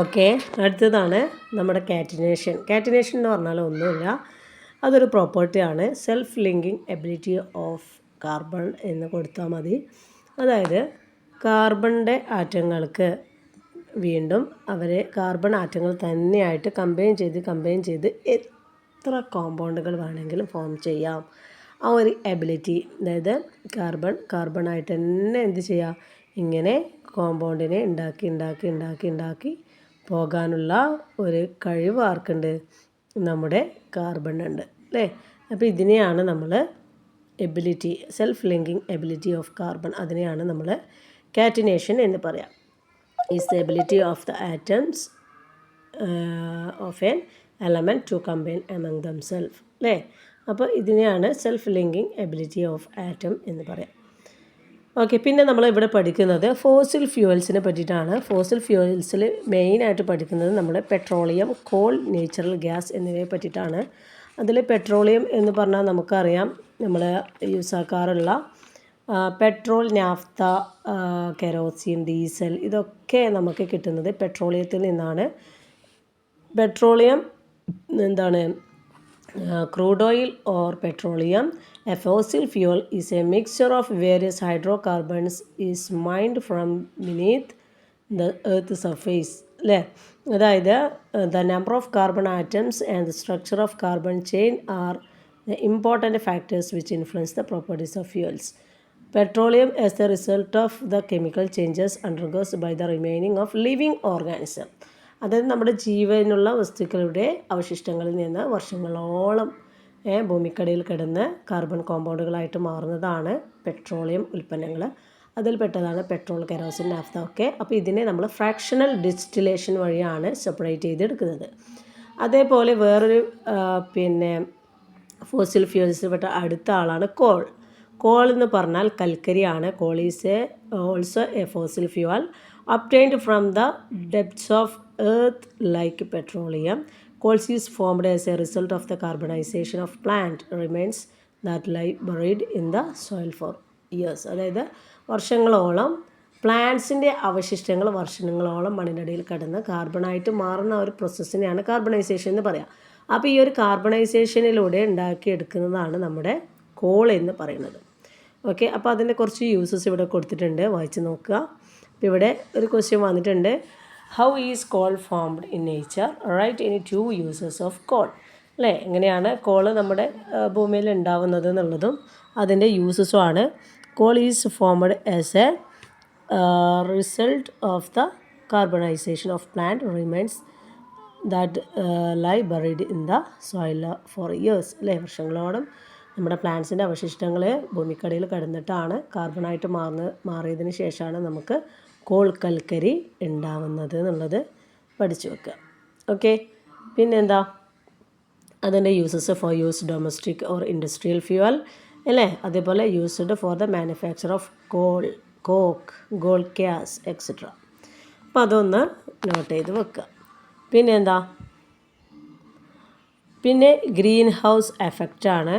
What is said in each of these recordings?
Okay അടുത്തതാണ് നമ്മുടെ catenation. Catenation എന്ന് പറഞ്ഞാൽ ഒന്നുമില്ല. അതൊരു പ്രോപ്പർട്ടിയാണ് self linking ability of carbon എന്ന് കൊടുത്താൽ മതി. അതായത് കാർബണിന്റെ ആറ്റങ്ങൾക്ക് വീണ്ടും അവരെ കാർബൺ ആറ്റങ്ങൾ തന്നെയായിട്ട് കമ്പൈൻ ചെയ്ത് കമ്പൈൻ ചെയ്ത് എത്ര കോമ്പൗണ്ടുകൾ വേണമെങ്കിലും ഫോം ചെയ്യാം. ആ ഒരു എബിലിറ്റി അതായത് കാർബൺ കാർബണായിട്ട് തന്നെ എന്ത് ചെയ്യാം ഇങ്ങനെ കോമ്പൗണ്ടിനെ ഉണ്ടാക്കി ഉണ്ടാക്കി ഉണ്ടാക്കി ഉണ്ടാക്കി പോകാനുള്ള ഒരു കഴിവ് ആർക്കുണ്ട്? നമ്മുടെ കാർബണുണ്ട് അല്ലേ? അപ്പോൾ ഇതിനെയാണ് നമ്മൾ ability self linking ability of carbon അതിനെയാണ് നമ്മൾ കാറ്റിനേഷൻ എന്ന് പറയാം. Is the ability of the atoms of an element to combine among them self അല്ലേ? അപ്പോൾ ഇതിനെയാണ് self linking ability of atom എന്ന് പറയാം. ഓക്കെ പിന്നെ നമ്മൾ ഇവിടെ പഠിക്കുന്നത് ഫോസിൽ ഫ്യൂവൽസിനെ പറ്റിയിട്ടാണ്. ഫോസിൽ ഫ്യൂവൽസിൽ മെയിനായിട്ട് പഠിക്കുന്നത് നമ്മൾ പെട്രോളിയം കോൾ നേച്ചുറൽ ഗ്യാസ് എന്നിവയെ പറ്റിയിട്ടാണ്. അതിൽ പെട്രോളിയം എന്ന് പറഞ്ഞാൽ നമുക്കറിയാം നമ്മൾ യൂസ് ആക്കാറുള്ള പെട്രോൾ നാഫ്ത കെറോസിൻ ഡീസൽ ഇതൊക്കെ നമുക്ക് കിട്ടുന്നത് പെട്രോളിയത്തിൽ നിന്നാണ്. പെട്രോളിയം എന്താണ് crude oil or petroleum. A fossil fuel is a mixture of various hydrocarbons is mined from beneath the earth surface. അല്ലേ അതായത് the number of carbon atoms and the structure of carbon chain are the important factors which influence the properties of fuels. Petroleum, as the result of the chemical changes, undergoes by the remaining of living organism. അതായത് നമ്മുടെ ജീവനുള്ള വസ്തുക്കളുടെ അവശിഷ്ടങ്ങളിൽ നിന്ന് വർഷങ്ങളോളം ഭൂമിക്കടിയിൽ കിടന്ന് carbon കോമ്പൗണ്ടുകളായിട്ട് മാറുന്നതാണ് petroleum ഉൽപ്പന്നങ്ങൾ. അതിൽപ്പെട്ടതാണ് പെട്രോൾ കെറോസിൻ നാഫ്ത ഒക്കെ. അപ്പോൾ ഇതിനെ നമ്മൾ ഫ്രാക്ഷണൽ ഡിസ്റ്റിലേഷൻ വഴിയാണ് സെപ്പറേറ്റ് ചെയ്തെടുക്കുന്നത്. അതേപോലെ വേറൊരു പിന്നെ ഫോസിൽ ഫ്യൂൽസിൽപ്പെട്ട അടുത്ത ആളാണ് കോൾ. കോൾ എന്ന് പറഞ്ഞാൽ കൽക്കരിയാണ്. Coal is a also a fossil fuel obtained from the depths of earth like petroleum. Coal is formed as a result of the carbonization of plant. Remains that lie buried in the soil for years. അതായത് വർഷങ്ങളോളം പ്ലാന്റ്സിന്റെ അവശിഷ്ടങ്ങൾ വർഷങ്ങളോളം മണ്ണിനടിയിൽ കിടന്ന് കാർബണായിട്ട് മാറുന്ന ഒരു പ്രോസസ്സിനെയാണ് carbonisation എന്ന് പറയാം. അപ്പോൾ ഈ ഒരു കാർബണൈസേഷനിലൂടെ ഉണ്ടാക്കിയെടുക്കുന്നതാണ് നമ്മുടെ കോൾ എന്ന് പറയുന്നത്. ഓക്കെ അപ്പോൾ അതിന്റെ കുറച്ച് യൂസസ് ഇവിടെ കൊടുത്തിട്ടുണ്ട്. വായിച്ച് നോക്കുക. അപ്പോൾ ഇവിടെ ഒരു ക്വസ്റ്റ്യൻ വന്നിട്ടുണ്ട്. How is coal formed in nature right ഇനി ടു യൂസസ് ഓഫ് കോൾ അല്ലേ? എങ്ങനെയാണ് കോൾ നമ്മുടെ ഭൂമിയിൽ ഉണ്ടാവുന്നത് എന്നുള്ളതും അതിന്റെ യൂസസും ആണ്. Coal is formed as a result of the carbonization of plant remains that lie buried in the soil for years അല്ലേ? വർഷങ്ങളോളം നമ്മുടെ പ്ലാന്റ്സിന്റെ അവശിഷ്ടങ്ങൾ ഭൂമിക്കടിയിൽ കിടന്നിട്ടാണ് കാർബണായിട്ട് മാറുന്ന മാറിയതിന് ശേഷമാണ് നമുക്ക് കോൾ കൽക്കരി ഉണ്ടാവുന്നത് എന്നുള്ളത് പഠിച്ചു വെക്കുക. ഓക്കെ പിന്നെന്താ? അതിന്റെ uses for use domestic or industrial fuel അല്ലേ? അതേപോലെ used for the manufacture of coal coke coal gas etcetera അപ്പോൾ അതൊന്ന് നോട്ട് ചെയ്ത് വെക്കുക. പിന്നെ എന്താ പിന്നെ ഗ്രീൻ ഹൗസ് എഫക്റ്റാണ്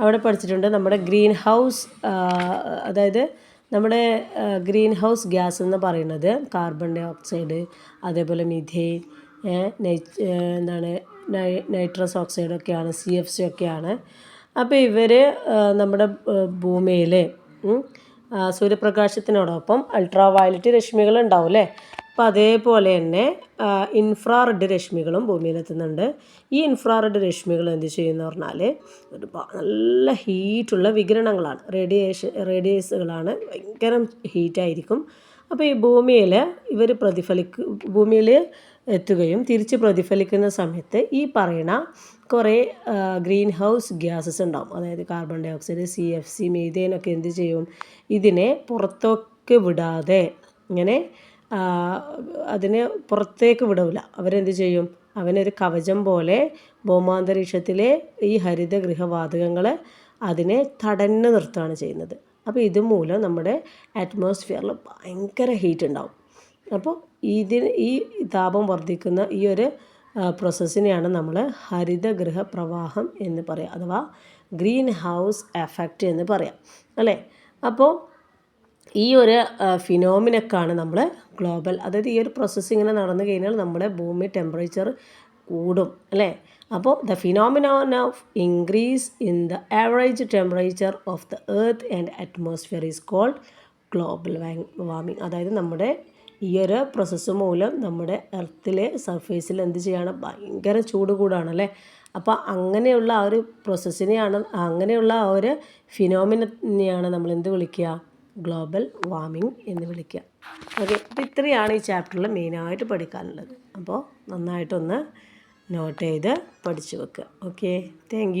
അവിടെ പഠിച്ചിട്ടുണ്ട് നമ്മുടെ ഗ്രീൻ ഹൗസ് അതായത് നമ്മുടെ ഗ്രീൻ ഹൗസ് ഗ്യാസ് എന്ന് പറയുന്നത് കാർബൺ ഡൈ ഓക്സൈഡ് അതേപോലെ മിഥേൻ എന്താണ് നൈട്രസ് ഓക്സൈഡ് ഒക്കെയാണ് സി എഫ് സി ഒക്കെയാണ്. അപ്പോൾ ഇവർ നമ്മുടെ ഭൂമിയിൽ സൂര്യപ്രകാശത്തിനോടൊപ്പം അൾട്രാ വയലറ്റ് രശ്മികൾ ഉണ്ടാവും അല്ലേ? അപ്പോൾ അതേപോലെ തന്നെ ഇൻഫ്രാറെഡ് രശ്മികളും ഭൂമിയിലെത്തുന്നുണ്ട്. ഈ ഇൻഫ്രാറെഡ് രശ്മികൾ എന്ത് ചെയ്യുമെന്ന് പറഞ്ഞാൽ നല്ല ഹീറ്റുള്ള വികിരണങ്ങളാണ്. റേഡിയേഷൻ റേഡിയേഴ്സുകളാണ് ഭയങ്കര ഹീറ്റായിരിക്കും. അപ്പോൾ ഈ ഭൂമിയിൽ ഇവർ പ്രതിഫലിക്ക് ഭൂമിയിൽ എത്തുകയും തിരിച്ച് പ്രതിഫലിക്കുന്ന സമയത്ത് ഈ പറയുന്ന കുറേ ഗ്രീൻ ഹൗസ് ഗ്യാസസ് ഉണ്ടാവും. അതായത് carbon dioxide C F C മീതേനൊക്കെ എന്ത് ചെയ്യും? ഇതിനെ പുറത്തൊക്കെ വിടാതെ ഇങ്ങനെ അതിനെ പുറത്തേക്ക് വിടില്ല അവരെന്ത് ചെയ്യും? അവനൊരു കവചം പോലെ ഭൗമാന്തരീക്ഷത്തിലെ ഈ ഹരിതഗൃഹവാതകങ്ങൾ അതിനെ തടഞ്ഞു നിർത്തുകയാണ് ചെയ്യുന്നത്. അപ്പോൾ ഇതുമൂലം നമ്മുടെ അറ്റ്മോസ്ഫിയറിൽ ഭയങ്കര ഹീറ്റ് ഉണ്ടാവും. അപ്പോൾ ഇതിന് ഈ താപം വർദ്ധിക്കുന്ന ഈ ഒരു പ്രോസസ്സിനെയാണ് നമ്മൾ ഹരിതഗൃഹ പ്രവാഹം എന്ന് പറയുക അഥവാ ഗ്രീൻ ഹൗസ് എഫക്റ്റ് എന്ന് പറയാം. അല്ലേ? അപ്പോൾ ഈ ഒരു ഫിനോമിനൊക്കെയാണ് നമ്മൾ ഗ്ലോബൽ അതായത് ഈ ഒരു പ്രോസസ്സ് ഇങ്ങനെ നടന്നു കഴിഞ്ഞാൽ നമ്മുടെ ഭൂമി ടെമ്പറേച്ചർ കൂടും അല്ലേ? അപ്പോൾ the phenomenon of increase in the average temperature of the earth and atmosphere is called global warming അതായത് നമ്മുടെ ഈ ഒരു പ്രോസസ്സ് മൂലം നമ്മുടെ എർത്തിലെ സർഫേസിൽ എന്ത് ചെയ്യാണ്? ഭയങ്കര ചൂട് കൂടാണല്ലേ അപ്പോൾ അങ്ങനെയുള്ള ആ ഒരു പ്രോസസ്സിനെയാണ് അങ്ങനെയുള്ള ആ ഒരു ഫിനോമിനെയാണ് നമ്മൾ എന്ത് വിളിക്കുക? ഗ്ലോബൽ വാർമിംഗ് എന്ന് വിളിക്കുക. ഓക്കെ അപ്പോൾ ഇത്രയാണ് ഈ ചാപ്റ്ററിൽ മെയിനായിട്ട് പഠിക്കാനുള്ളത്. അപ്പോൾ നന്നായിട്ടൊന്ന് നോട്ട് ചെയ്ത് പഠിച്ചു വെക്കുക. Okay thank